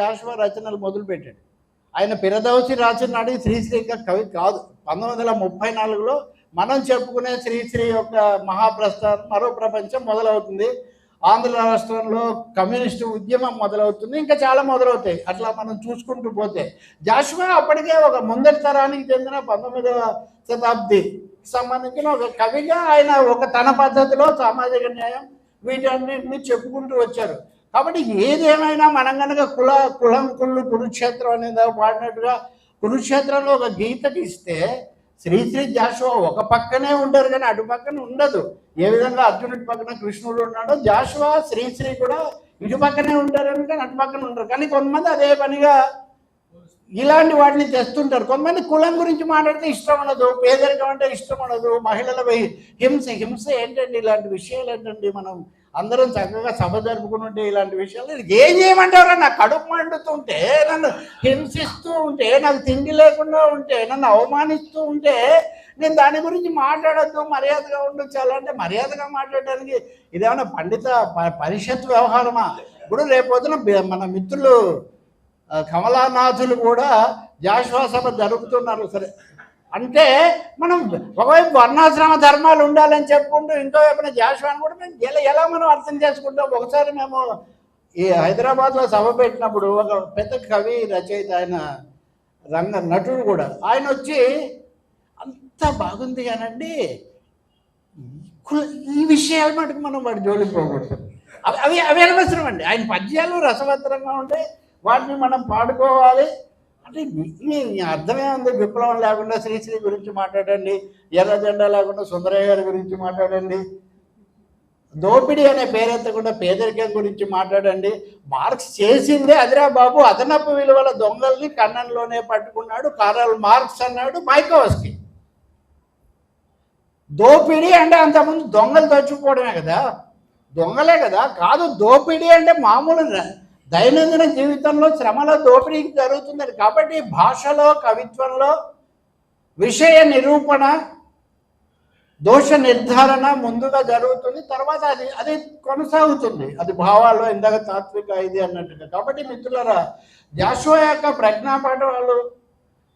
జాషువా రచనలు మొదలుపెట్టాడు ఆయన పిరదవసి రాసినాడు శ్రీశ్రీ ఇంకా కవి కాదు. పంతొమ్మిది వందల ముప్పై నాలుగులో మనం చెప్పుకునే శ్రీశ్రీ యొక్క మహాప్రస్థానం మరో ప్రపంచం మొదలవుతుంది. ఆంధ్ర రాష్ట్రంలో కమ్యూనిస్టు ఉద్యమం మొదలవుతుంది. ఇంకా చాలా మొదలవుతాయి. అట్లా మనం చూసుకుంటూ పోతే జాషువా అప్పటికే ఒక ముందటి తరానికి చెందిన పంతొమ్మిదవ శతాబ్ది సంబంధించిన ఒక కవిగా ఆయన ఒక తన పద్ధతిలో సామాజిక న్యాయం వీటన్నిటిని చెప్పుకుంటూ వచ్చారు. కాబట్టి ఏదేమైనా మనం కనుక కుల కులం కుళ్ళు కురుక్షేత్రం అనేది వాడినట్టుగా కురుక్షేత్రంలో ఒక గీత తీస్తే శ్రీశ్రీ జాషువా ఒక పక్కనే ఉంటారు కానీ అటు పక్కన ఉండదు. ఏ విధంగా అర్జునుడి పక్కన కృష్ణుడు ఉన్నాడో జాషువా శ్రీశ్రీ కూడా ఇటు పక్కనే ఉంటారు కానీ అటు పక్కన ఉంటారు కానీ కొంతమంది అదే పనిగా ఇలాంటి వాటిని తెస్తుంటారు. కొంతమంది కులం గురించి మాట్లాడితే ఇష్టం ఉండదు పేదరికం అంటే ఇష్టం ఉండదు మహిళలపై హింస హింస ఏంటండి? ఇలాంటి విషయాలు ఏంటండి మనం అందరం చక్కగా సభ జరుపుకుని ఉంటే ఇలాంటి విషయాలు. ఏం చేయమంటారా నా కడుపు మండుతుంటే నన్ను హింసిస్తూ ఉంటే నాకు తిండి లేకుండా ఉంటే నన్ను అవమానిస్తూ ఉంటే నేను దాని గురించి మాట్లాడద్దు మర్యాదగా ఉండొచ్చు అలా అంటే మర్యాదగా మాట్లాడడానికి ఇదేమన్నా పండిత ప- పరిషత్ వ్యవహారమా? ఇప్పుడు రేపొద్దున మన మిత్రులు కమలానాథులు కూడా జాషువా సభ జరుపుతున్నారు. సరే అంటే మనం ఒకవైపు వర్ణాశ్రమ ధర్మాలు ఉండాలని చెప్పుకుంటూ ఇంకో వైపున జాషువాని కూడా మేము ఎలా ఎలా మనం అర్థం చేసుకుంటాం? ఒకసారి మేము ఈ హైదరాబాద్లో సభ పెట్టినప్పుడు ఒక పెద్ద కవి రచయిత ఆయన రంగ నటుడు కూడా ఆయన వచ్చి అంత బాగుంది కానండి ఈ విషయాలు మటుకు మనం వాడి జోలికి పోకూడదు. అవి అవి అవి అనవసరం అండి. ఆయన పద్యాలు రసవత్తరంగా ఉంటాయి వాటిని మనం పాడుకోవాలి. అంటే అర్థమే ఉంది. విప్లవం లేకుండా శ్రీశ్రీ గురించి మాట్లాడండి. ఎర్ర జెండా లేకుండా సుందరయ్య గారి గురించి మాట్లాడండి. దోపిడీ అనే పేరెత్తకుండా పేదరికం గురించి మాట్లాడండి. మార్క్స్ చేసిందే అదిరా బాబు అదనపు విలువల దొంగల్ని కన్నంలోనే పట్టుకున్నాడు. కారల్ మార్క్స్ అన్నాడు మైకోవస్కి. దోపిడీ అంటే అంతకుముందు దొంగలు తెచ్చుకోవడమే కదా. దొంగలే కదా. కాదు దోపిడీ అంటే మామూలు దైనందిన జీవితంలో శ్రమలో దోపిడీ జరుగుతుంది కాబట్టి భాషలో కవిత్వంలో విషయ నిరూపణ దోష నిర్ధారణ ముందుగా జరుగుతుంది. తర్వాత అది అది కొనసాగుతుంది. అది భావాలు ఇందాక తాత్విక ఇది అన్నట్టుగా. కాబట్టి మిత్రులరా జాషువా యొక్క ప్రజ్ఞాపాఠాలు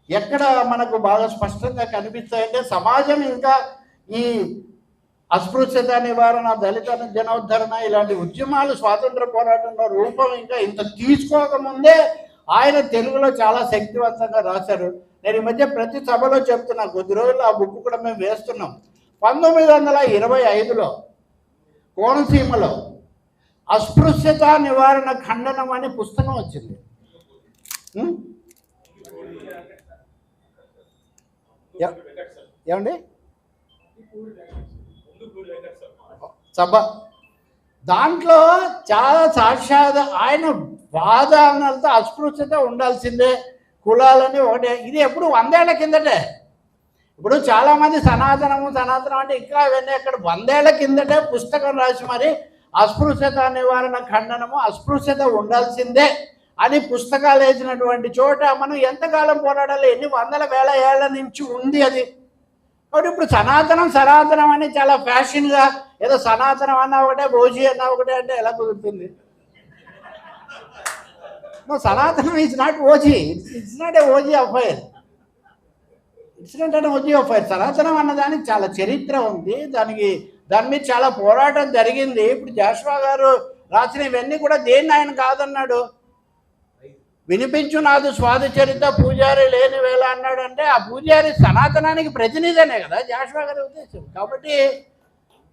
ఎక్కడ మనకు బాగా స్పష్టంగా కనిపిస్తాయంటే సమాజం ఇంకా ఈ అస్పృశ్యత నివారణ దళిత జనోద్ధరణ ఇలాంటి ఉద్యమాలు స్వాతంత్ర పోరాటంలో రూపం ఇంకా ఇంత తీసుకోకముందే ఆయన తెలుగులో చాలా శక్తివంతంగా రాశారు. నేను ఈ మధ్య ప్రతి సభలో చెప్తున్నా కొద్ది రోజులు ఆ బుక్ కూడా మేము వేస్తున్నాం. పంతొమ్మిది వందల ఇరవై ఐదులో కోనసీమలో అస్పృశ్యత నివారణ ఖండనం అనే పుస్తకం వచ్చింది. ఏమండి? సభ దాంట్లో చాలా సాక్షాత్ ఆయన వాదనలతో అస్పృశ్యత ఉండాల్సిందే. కులాలని ఒకటే. ఇది ఎప్పుడు వందేళ్ళ కిందటే. ఇప్పుడు చాలామంది సనాతనము సనాతనం అంటే ఇంకా అవన్నీ అక్కడ వందేళ్ళ కిందటే పుస్తకం రాసి మరి అస్పృశ్యత నివారణ ఖండనము అస్పృశ్యత ఉండాల్సిందే అని పుస్తకాలు వేసినటువంటి చోట మనం ఎంతకాలం పోరాడాలి? ఎన్ని వందల వేల ఏళ్ళ నుంచి ఉంది అది. కాబట్టి ఇప్పుడు సనాతనం సనాతనం అని చాలా ఫ్యాషన్గా ఏదో సనాతనం అన్నా ఒకటే భోజీ అన్నా ఒకటే అంటే ఎలా కుదురుతుంది? సనాతనం it's not OG. It's not a OG affair it's not అంటే ఓజీ అఫైర్ సనాతనం అన్నదానికి చాలా చరిత్ర ఉంది. దానికి దాని మీద చాలా పోరాటం జరిగింది. ఇప్పుడు జాషువా గారు రాసిన ఇవన్నీ కూడా దేన్ని ఆయన కాదన్నాడు? వినిపించు నాదు స్వాది చరిత పూజారి లేని వేళ అన్నాడు అంటే ఆ పూజారి సనాతనానికి ప్రతినిధనే కదా జాషువా గారి ఉద్దేశం. కాబట్టి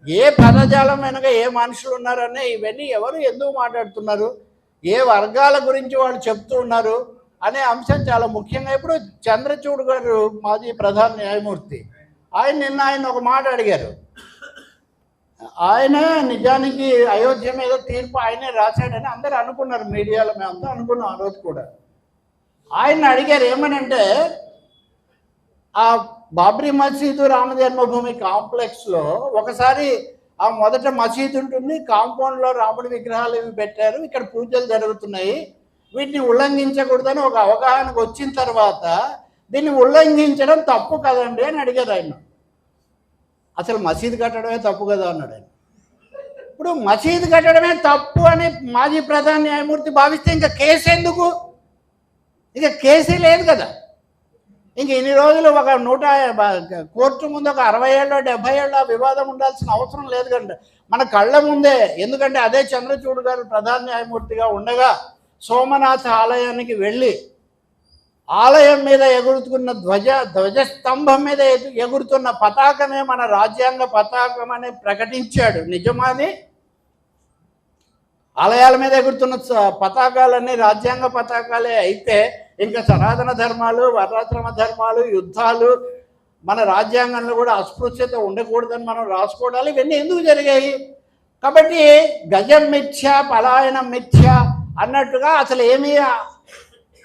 ఏ పదజాలం వెనక ఏ మనుషులు ఉన్నారనే ఇవన్నీ ఎవరు ఎందుకు మాట్లాడుతున్నారు? ఏ వర్గాల గురించి వాళ్ళు చెప్తూ ఉన్నారు అనే అంశం చాలా ముఖ్యంగా. ఇప్పుడు చంద్రచూడ్ గారు మాజీ ప్రధాన న్యాయమూర్తి ఆయన నిన్న ఆయన ఒక మాట అడిగారు. ఆయన నిజానికి అయోధ్య మీద తీర్పు ఆయనే రాశాడని అందరూ అనుకున్నారు మీడియాలో మేమంతా అనుకున్నాం ఆ రోజు కూడా. ఆయన అడిగారు ఏమనంటే ఆ బాబ్రీ మసీదు రామ జన్మభూమి కాంప్లెక్స్లో ఒకసారి ఆ మొదట మసీదు ఉంటుంది కాంపౌండ్లో రాముడి విగ్రహాలు ఇవి పెట్టారు ఇక్కడ పూజలు జరుగుతున్నాయి వీటిని ఉల్లంఘించకూడదని ఒక అవగాహనకు వచ్చిన తర్వాత దీన్ని ఉల్లంఘించడం తప్పు కదండి అని అడిగారు ఆయన. అసలు మసీదు కట్టడమే తప్పు కదా అన్నాడు ఆయన. ఇప్పుడు మసీదు కట్టడమే తప్పు అని మాజీ ప్రధాన న్యాయమూర్తి భావిస్తే ఇంకా కేసు ఎందుకు? ఇక కేసే లేదు కదా. ఇంక ఇన్ని రోజులు ఒక నూట కోర్టు ముందు ఒక అరవై ఏళ్ళ డెబ్బై ఏళ్ళ వివాదం ఉండాల్సిన అవసరం లేదు కండి మన కళ్ళ ముందే ఎందుకంటే అదే చంద్రచూడ్ గారు ప్రధాన న్యాయమూర్తిగా ఉండగా సోమనాథ ఆలయానికి వెళ్ళి ఆలయం మీద ఎగురుతున్న ధ్వజ ధ్వజస్తంభం మీద ఎగు- ఎగురుతున్న పతాకమే మన రాజ్యాంగ పతాకం అని ప్రకటించాడు. నిజమాది ఆలయాల మీద ఎగురుతున్న పతాకాలన్నీ రాజ్యాంగ పతాకాలే అయితే ఇంకా సనాతన ధర్మాలు వర్ణాశ్రమ ధర్మాలు యుద్ధాలు మన రాజ్యాంగంలో కూడా అస్పృశ్యత ఉండకూడదని మనం రాసుకోవడాలి ఇవన్నీ ఎందుకు జరిగాయి? కాబట్టి గజం మిథ్య పలాయనం మిథ్య అన్నట్టుగా అసలు ఏమీ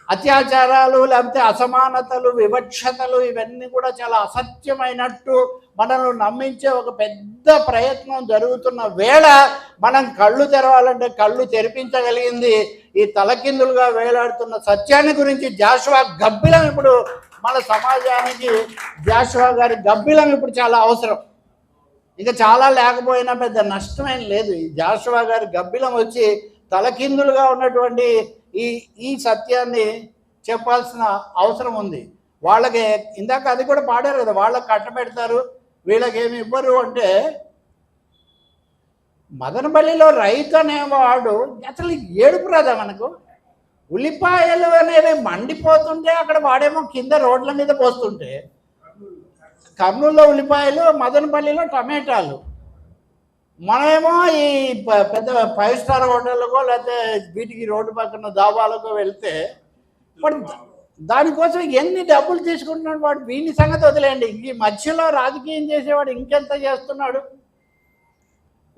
అత్యాచారాలు లేకపోతే అసమానతలు వివక్షతలు ఇవన్నీ కూడా చాలా అసత్యమైనట్టు మనల్ని నమ్మించే ఒక పెద్ద ప్రయత్నం జరుగుతున్న వేళ మనం కళ్ళు తెరవాలంటే కళ్ళు తెరిపించగలిగింది ఈ తలకిందులుగా వేలాడుతున్న సత్యాన్ని గురించి జాషువా గబ్బిలం ఇప్పుడు మన సమాజానికి జాషువా గారి గబ్బిలం ఇప్పుడు చాలా అవసరం. ఇక చాలా లేకపోయినా పెద్ద నష్టమేం లేదు. ఈ జాషువా గారి గబ్బిలం వచ్చి తలకిందులుగా ఉన్నటువంటి ఈ ఈ సత్యాన్ని చెప్పాల్సిన అవసరం ఉంది. వాళ్ళకి ఇందాక అది కూడా పాడారు కదా వాళ్ళకి కట్టబెడతారు వీళ్ళకి ఏమి ఇవ్వరు అంటే మదనపల్లిలో రైతు అనేవాడు అసలు ఏడుపు రాదా మనకు? ఉల్లిపాయలు అనేవి మండిపోతుంటే అక్కడ వాడేమో కింద రోడ్ల మీద పోస్తుంటే కర్నూలులో ఉల్లిపాయలు మదనపల్లిలో టమాటాలు. మనమేమో ఈ ప- పెద్ద ఫైవ్ స్టార్ హోటళ్ళకో లేకపోతే వీటికి రోడ్డు పక్కన దాబాలకో వెళ్తే వాడు దానికోసం ఎన్ని డబ్బులు తీసుకుంటున్నాడు వాడు? వీని సంగతి వదిలేయండి. ఈ మధ్యలో రాజకీయం చేసేవాడు ఇంకెంత చేస్తున్నాడు?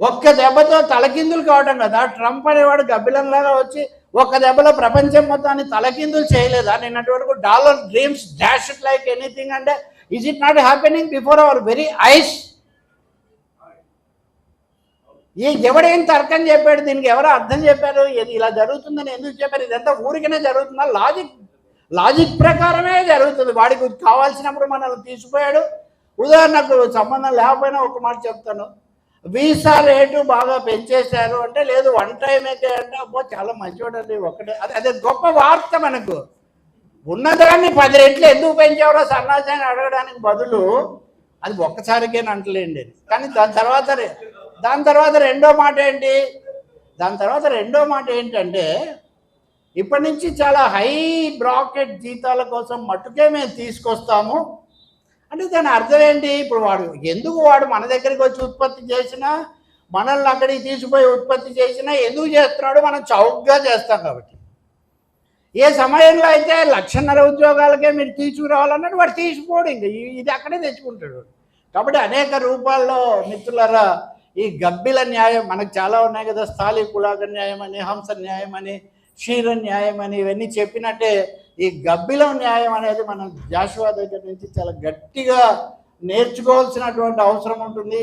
ఒక్క దెబ్బతో తలకిందులు కావటం కదా. ట్రంప్ అనేవాడు గబ్బిలంలాగా వచ్చి ఒక్క దెబ్బలో ప్రపంచం మొత్తాన్ని తలకిందులు చేయలేదా? నిన్నటి వరకు dollar dreams dash like anything అంటే is it not happening before our very eyes ఈ ఎవడేం తర్కం చెప్పాడు దీనికి ఎవరు అర్థం చెప్పారు? ఇది ఇలా జరుగుతుందని ఎందుకు చెప్పారు? ఇదంతా ఊరికనే జరుగుతుందా? లాజిక్ లాజిక్ ప్రకారమే జరుగుతుంది. వాడికి కావాల్సినప్పుడు మనల్ని తీసిపోయాడు ఉదాహరణకు సంబంధం లేకపోయినా ఒక మాట చెప్తాను. వీసా రేటు బాగా పెంచేశారు అంటే లేదు వన్ టైం అయితే అంటే అబ్బో చాలా మంచివాడండి ఒకటే. అది అదే గొప్ప వార్త మనకు. ఉన్నదాన్ని పది రెట్లు ఎందుకు పెంచావరో? సన్నాసాన్ని అడగడానికి బదులు అది ఒక్కసారికే అంటలేండి కానీ దాని తర్వాత రె- దాని తర్వాత రెండో మాట ఏంటి? దాని తర్వాత రెండో మాట ఏంటంటే ఇప్పటి నుంచి చాలా హై బ్రాకెట్ జీతాల కోసం మట్టుకే మేము తీసుకొస్తాము. అంటే దాని అర్థం ఏంటి? ఇప్పుడు వాడు ఎందుకు వాడు మన దగ్గరికి వచ్చి ఉత్పత్తి చేసినా మనల్ని అక్కడికి తీసుకుపోయి ఉత్పత్తి చేసినా ఎందుకు చేస్తున్నాడు? మనం చౌకగా చేస్తాం కాబట్టి. ఏ సమయంలో అయితే లక్షన్నర ఉద్యోగాలకే మీరు తీసుకురావాలన్నాడు వాడు తీసుకోడు ఇంకా. ఇది అక్కడే తెచ్చుకుంటాడు. కాబట్టి అనేక రూపాల్లో మిత్రులరా ఈ గబ్బిల న్యాయం మనకు చాలా ఉన్నాయి కదా స్థాళీ కులాక న్యాయం అని హంస న్యాయం అని క్షీర న్యాయం అని ఇవన్నీ చెప్పినట్టే ఈ గబ్బిలం న్యాయం అనేది మనం జాషువా దగ్గర నుంచి చాలా గట్టిగా నేర్చుకోవాల్సినటువంటి అవసరం ఉంటుంది.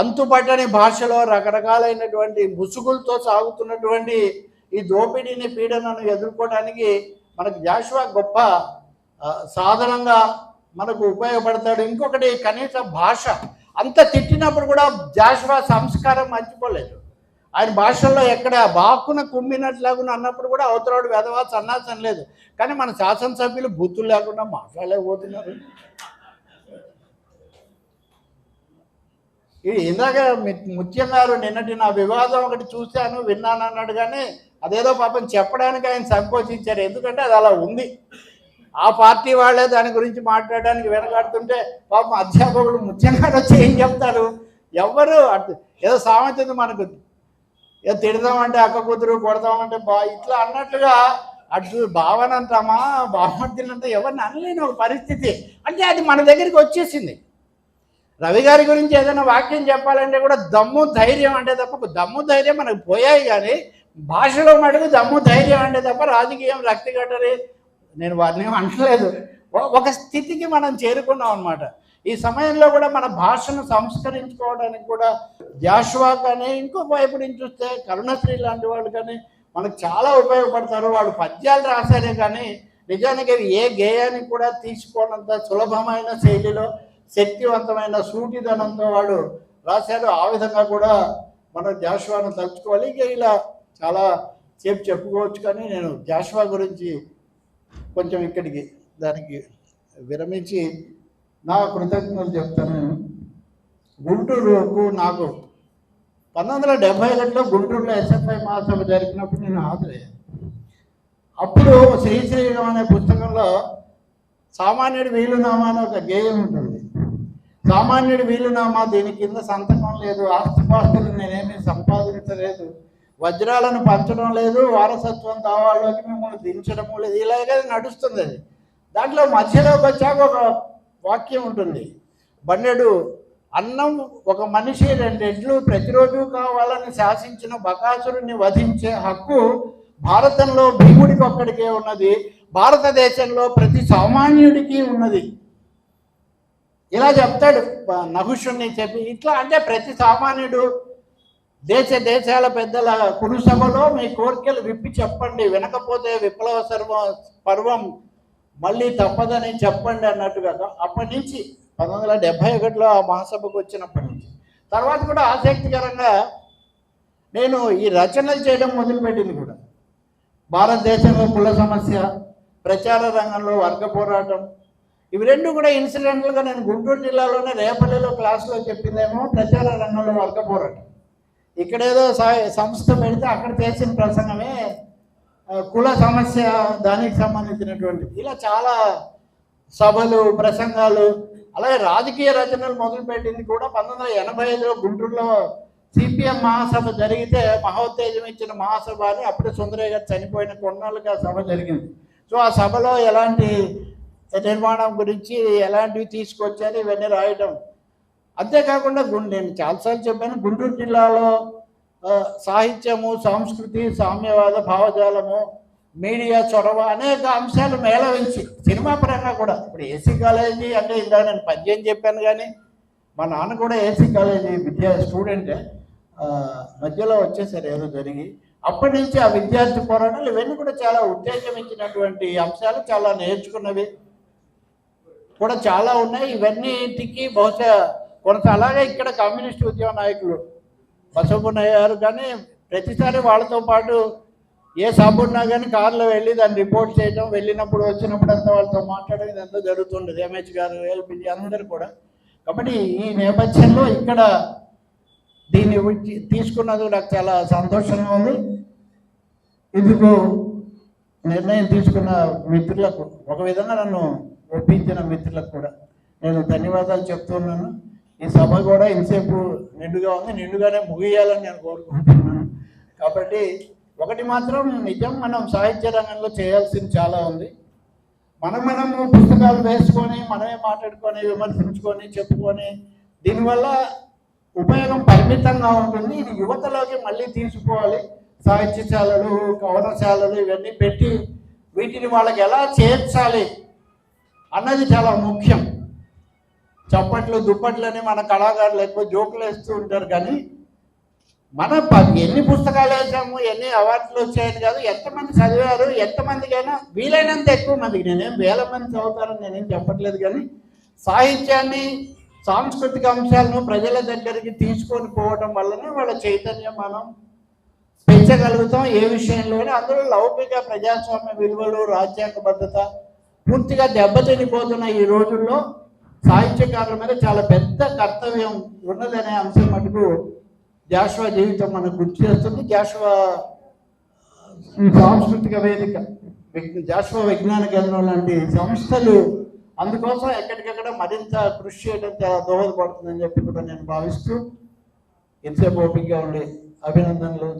అంతుపట్టని భాషలో రకరకాలైనటువంటి ముసుగులతో సాగుతున్నటువంటి ఈ దోపిడీని పీడనను ఎదుర్కోవడానికి మనకు జాషువా గొప్ప సాధనంగా మనకు ఉపయోగపడతాడు. ఇంకొకటి కనీస భాష. అంత తిట్టినప్పుడు కూడా జాషువా సంస్కారం మర్చిపోలేదు. ఆయన భాషల్లో ఎక్కడ బాకున కుమ్మినట్లాగా అన్నప్పుడు కూడా అవతరాడు వెధవా సన్నాసం లేదు. కానీ మన శాసనసభ్యులు బూతులు లేకుండా మాట్లాడలేకపోతున్నారు. ఇది ఇందాక ముత్యం గారు నిన్నటి నా వివాదం ఒకటి చూశాను విన్నాను అన్నాడు కానీ అదేదో పాపం చెప్పడానికి ఆయన సంకోచించారు. ఎందుకంటే అది అలా ఉంది. ఆ పార్టీ వాళ్ళే దాని గురించి మాట్లాడడానికి వెనకాడుతుంటే పాపం అధ్యాపకుడు ముఖ్యంగా వచ్చి ఏం చెప్తారు? ఎవ్వరు అటు ఏదో సామెత ఉంది మనకు ఏదో తిడదామంటే అక్క కూతురు కొడదామంటే బా ఇట్లా అన్నట్లుగా అటు భావన అంటామా బామర్దిలంతా ఎవరిని అనలేని ఒక పరిస్థితి. అంటే అది మన దగ్గరికి వచ్చేసింది. రవి గారి గురించి ఏదైనా వాక్యం చెప్పాలంటే కూడా దమ్ము ధైర్యం అంటే తప్ప దమ్ము ధైర్యం మనకు పోయాయి కానీ భాషలో మటుకు దమ్ము ధైర్యం అంటే తప్ప రాజకీయం రక్తి కట్టరి నేను వారిని ఏం అనట్లేదు ఒక స్థితికి మనం చేరుకున్నాం అనమాట ఈ సమయంలో కూడా మన భాషను సంస్కరించుకోవడానికి కూడా జాషువా కానీ ఇంకో వైపు నుంచి చూస్తే కరుణశ్రీ లాంటి వాళ్ళు కానీ మనకు చాలా ఉపయోగపడతారు. వాళ్ళు పద్యాలు రాశారే కానీ నిజానికి ఏ గేయానికి కూడా తీసుకోనంత సులభమైన శైలిలో శక్తివంతమైన సూటిదనంతో వాడు రాశారు. ఆ విధంగా కూడా మనం జాషువాను తలుచుకోవాలి. ఇక ఇలా చాలా సేపు చెప్పుకోవచ్చు కానీ నేను జాషువా గురించి కొంచెం ఇక్కడికి దానికి విరమించి నా కృతజ్ఞతలు చెప్తాను. గుంటూరుకు నాకు పంతొమ్మిది వందల డెబ్బై ఒకటిలో గుంటూరులో ఎస్ఎఫ్ఐ మహాసభ జరిపినప్పుడు నేను హాజరయ్యాను. అప్పుడు శ్రీశ్రీరం అనే పుస్తకంలో సామాన్యుడి వీలునామా అని ఒక గేయం ఉంటుంది. సామాన్యుడి వీలునామా దీని కింద సంతకం లేదు ఆస్తిపాస్తులు నేనేమీ సంపాదించలేదు వజ్రాలను పంచడం లేదు వారసత్వం దావాల్లోకి మిమ్మల్ని దించడం లేదు. ఇలాగే నడుస్తుంది అది. దాంట్లో మధ్యలోకి వచ్చాక ఒక వాక్యం ఉంటుంది. బండెడు అన్నం ఒక మనిషి రెండెడ్లు ప్రతిరోజు కావాలని శాసించిన బకాసురుని వధించే హక్కు భారతంలో భీముడికి ఒక్కడికే ఉన్నది. భారతదేశంలో ప్రతి సామాన్యుడికి ఉన్నది. ఇలా చెప్తాడు నహుషుణ్ణి చెప్పి. ఇట్లా అంటే ప్రతి సామాన్యుడు దేశ దేశాల పెద్దల కురుసభలో మీ కోరికలు విప్పి చెప్పండి. వినకపోతే విప్లవ సర్వ పర్వం మళ్ళీ తప్పదని చెప్పండి అన్నట్టుగా అప్పటి నుంచి పంతొమ్మిది వందల డెబ్బై ఒకటిలో ఆ మహాసభకు వచ్చినప్పటి నుంచి. తర్వాత కూడా ఆసక్తికరంగా నేను ఈ రచనలు చేయడం మొదలుపెట్టింది కూడా. భారతదేశంలో కుల సమస్య ప్రచార రంగంలో వర్గ పోరాటం ఇవి రెండు కూడా ఇన్సిడెంట్లుగా నేను గుంటూరు జిల్లాలోనే రేపల్లిలో క్లాసులో చెప్పిందేమో ప్రచార రంగంలో వర్గ పోరాటం. ఇక్కడేదో సంస్థ పెడితే అక్కడ చేసిన ప్రసంగమే కుల సమస్య దానికి సంబంధించినటువంటి. ఇలా చాలా సభలు ప్రసంగాలు అలాగే రాజకీయ రచనలు మొదలుపెట్టింది కూడా పంతొమ్మిది వందల ఎనభై ఐదులో గుంటూరులో సిపిఎం మహాసభ జరిగితే మహోత్తేజం ఇచ్చిన మహాసభ అని అప్పుడే సుందరయ్య గారు చనిపోయిన కొన్నాళ్ళుగా సభ జరిగింది. సో ఆ సభలో ఎలాంటి నిర్మాణం గురించి ఎలాంటివి తీసుకొచ్చారు ఇవన్నీ రాయటం. అంతేకాకుండా గుండె నేను చాలాసార్లు చెప్పాను గుంటూరు జిల్లాలో సాహిత్యము సంస్కృతి సామ్యవాద భావజాలము మీడియా చొరవ అనేక అంశాలు మేళవించి సినిమా పరంగా కూడా. ఇప్పుడు ఏసీ కాలేజీ అంటే ఇందాక నేను పద్యం చెప్పాను కానీ మా నాన్న కూడా ఏసీ కాలేజీ విద్యా స్టూడెంటే మధ్యలో వచ్చేసారు ఏదో జరిగి. అప్పటి నుంచి ఆ విద్యార్థి పోరాటాలు ఇవన్నీ కూడా చాలా ఉత్తేజం ఇచ్చినటువంటి అంశాలు చాలా నేర్చుకున్నవి కూడా చాలా ఉన్నాయి. ఇవన్నిటికీ బహుశా కొంత అలాగే ఇక్కడ కమ్యూనిస్ట్ ఉద్యమ నాయకులు బసవపున్నయ్య గారు కానీ ప్రతిసారి వాళ్ళతో పాటు ఏ సాబున్నా కానీ కార్లో వెళ్ళి దాన్ని రిపోర్ట్ చేయడం వెళ్ళినప్పుడు వచ్చినప్పుడు అంతా వాళ్ళతో మాట్లాడడం ఇదంతా జరుగుతుండేది. ఎంహెచ్ గారు ఎల్పిజి అందరు కూడా. కాబట్టి ఈ నేపథ్యంలో ఇక్కడ దీన్ని తీసుకున్నది నాకు చాలా సంతోషంగా ఉంది. ఇందుకు నిర్ణయం తీసుకున్న మిత్రులకు ఒక విధంగా నన్ను ఒప్పించిన మిత్రులకు కూడా నేను ధన్యవాదాలు చెప్తున్నాను ఈ సభ కూడా ఇంతసేపు నిండుగా ఉంది. నిండుగానే ముగియాలని నేను కోరుకుంటున్నాను. కాబట్టి ఒకటి మాత్రం నిజం మనం సాహిత్య రంగంలో చేయాల్సింది చాలా ఉంది. మనం మనము పుస్తకాలు వేసుకొని మనమే మాట్లాడుకొని విమర్శించుకొని చెప్పుకొని దీనివల్ల ఉపయోగం పరిమితంగా ఉంటుంది. ఇది యువతలోకి మళ్ళీ తీసుకోవాలి సాహిత్యశాలలు కవనశాలలు ఇవన్నీ పెట్టి వీటిని వాళ్ళకి ఎలా చేర్చాలి అన్నది చాలా ముఖ్యం. చప్పట్లు దుప్పట్లని మన కళాకారులు ఎక్కువ జోకులు వేస్తూ ఉంటారు కానీ మన ప- ఎన్ని పుస్తకాలు వేసాము ఎన్ని అవార్డులు వచ్చాయని కాదు ఎంతమంది చదివారు ఎంతమందికైనా వీలైనంత ఎక్కువ మందికి. నేనేం వేల మంది చదువుతారని నేనేం చెప్పట్లేదు కానీ సాహిత్యాన్ని సాంస్కృతిక అంశాలను ప్రజల దగ్గరికి తీసుకొని పోవడం వల్లనే వాళ్ళ చైతన్యం మనం పెంచగలుగుతాం ఏ విషయంలోనే అందులో లౌకిక ప్రజాస్వామ్య విలువలు రాజ్యాంగ భద్రత పూర్తిగా దెబ్బతినిపోతున్న ఈ రోజుల్లో సాహిత్యకారుల మీద చాలా పెద్ద కర్తవ్యం ఉన్నదనే అంశం మటుకు జాషువా జీవితం మనకు గుర్తు చేస్తుంది. జాషువా సాంస్కృతిక వేదిక జాషువా విజ్ఞాన కేంద్రం లాంటి సంస్థలు అందుకోసం ఎక్కడికక్కడ మరింత కృషి చేయడం చాలా దోహదపడుతుందని చెప్పి కూడా నేను భావిస్తూ ఎంతసేపు ఓపికగా ఉండే అభినందనలు.